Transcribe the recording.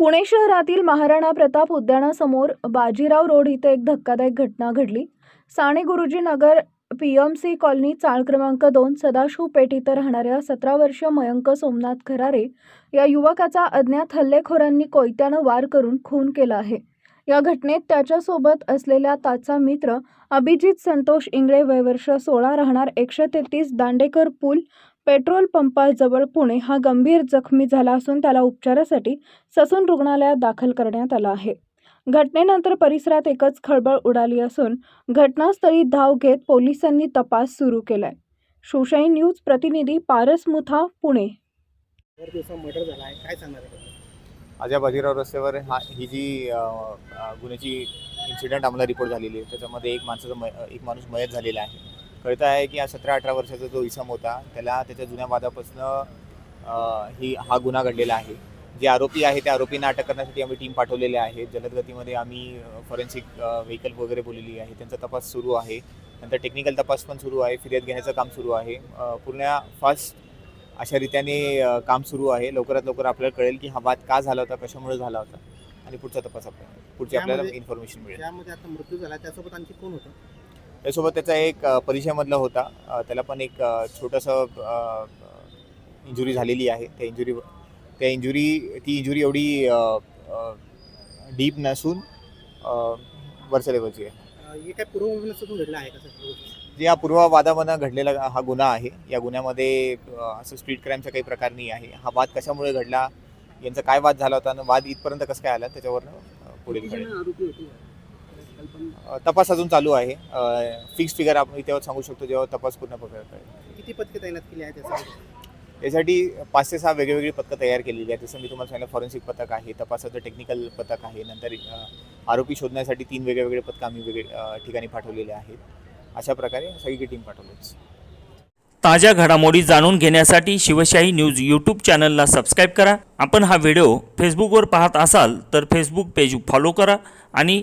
पुणे शहरातील महाराणा प्रताप उद्यानासमोर बाजीराव रोड इथे एक धक्कादायक घटना घडली. Sane Guruji Nagar P M C colony चाळ क्रमांक दोन सदाशिव पेठ इथं राहणाऱ्या सतरा वर्षीय मयंक सोमनाथ खरारे या युवकाचा अज्ञात हल्लेखोरांनी कोयत्यानं वार करून खून केला आहे. या घटनेत त्याच्यासोबत असलेला त्याचा मित्र अभिजित संतोष इंगळे वयवर्ष सोळा राहणार एकशे तेहतीस दांडेकर पूल पेट्रोल पंपाजवळ पुणे हा गंभीर जखमी झाला असून त्याला उपचारासाठी ससून रुग्णालयात दाखल करण्यात आला आहे. घटनेनंतर परिसरात एकच खळबळ उडाली असून घटनास्थळी धाव घेत पोलिसांनी तपास सुरू केलाय. शिवशाही न्यूज प्रतिनिधी पारस मुथा पुणे. भर दिवसा मर्डर झाला आहे काय सांगणार आहे? आज या बाजीराव रस्त्यावर हा ही जी गुन्ह्याची इन्सिडेंट आम्हाला रिपोर्ट झालेली आहे. त्याच्यामध्ये एक माणसाचा एक माणूस मयत झालेला आहे. कळतं आहे की हा सतरा अठरा वर्षाचा जो इसम होता त्याला त्याच्या जुन्या वादापासून ही हा गुन्हा घडलेला आहे. जे आरोपी आहे त्या आरोपींना अटक करण्यासाठी आम्ही टीम पाठवलेले आहे. जलद गतीमध्ये आम्ही फॉरेन्सिक व्हेकल वगैरे बोललेली आहे. त्यांचा तपास सुरू आहे. नंतर टेक्निकल तपास पण सुरू आहे. फिर्याद घेण्याचं काम सुरू आहे. पूर्ण फास्ट अशा रीत्याने काम सुरू आहे. लवकरात लवकर आपल्याला कळेल की हा वाद का झाला होता कशामुळे झाला होता. आणि पुढचा तपास आपल्याला पुढची आपल्याला इन्फॉर्मेशन मिळेल. त्यामध्ये आता मृत्यू झाला. त्यासोबत आणखी कोण होतं? त्यासोबत त्याचा एक परिचयामधला होता. त्याला पण एक छोटंसं इंजुरी झालेली आहे. त्या इंजुरी त्या इंजुरी ती इंजुरी एवढी डीप नसून वरच्या लेवलची आहे. या पूर्व वादामधनं घडलेला हा गुन्हा आहे. या गुन्ह्यामध्ये असं स्ट्रीट क्राईमचा काही प्रकार नाही आहे. हा वाद कशामुळे घडला? यांचा काय वाद झाला होता? आणि वाद इथपर्यंत कसं काय आला? त्याच्यावरनं अ, पुढील कळेल आरोपी होते अ, तपास अजून चालू आहे. फिक्स फिगर आपण तेव्हा सांगू शकतो जेव्हा तपास पूर्ण प्रकार कळेल किती पथके तैनात केली आहे त्यासाठी यासाठी पाच ते सहा वेगवेगळी पथकं तयार केलेली आहेत. जसं मी तुम्हाला सांगितलं फॉरेन्सिक पथक आहे तपासाचं टेक्निकल पथक आहे नंतर आरोपी शोधण्यासाठी तीन वेगळे वेगळे पथकं आम्ही वेगळे ठिकाणी पाठवलेले आहेत. अशा प्रकारे सगळीकडे टीम पाठवलीच ताज्या घडामोडी जाणून घेण्यासाठी शिवशाही न्यूज यूट्यूब चॅनलला सबस्क्राईब करा. आपण हा व्हिडिओ फेसबुकवर पाहत असाल तर फेसबुक पेज फॉलो करा आणि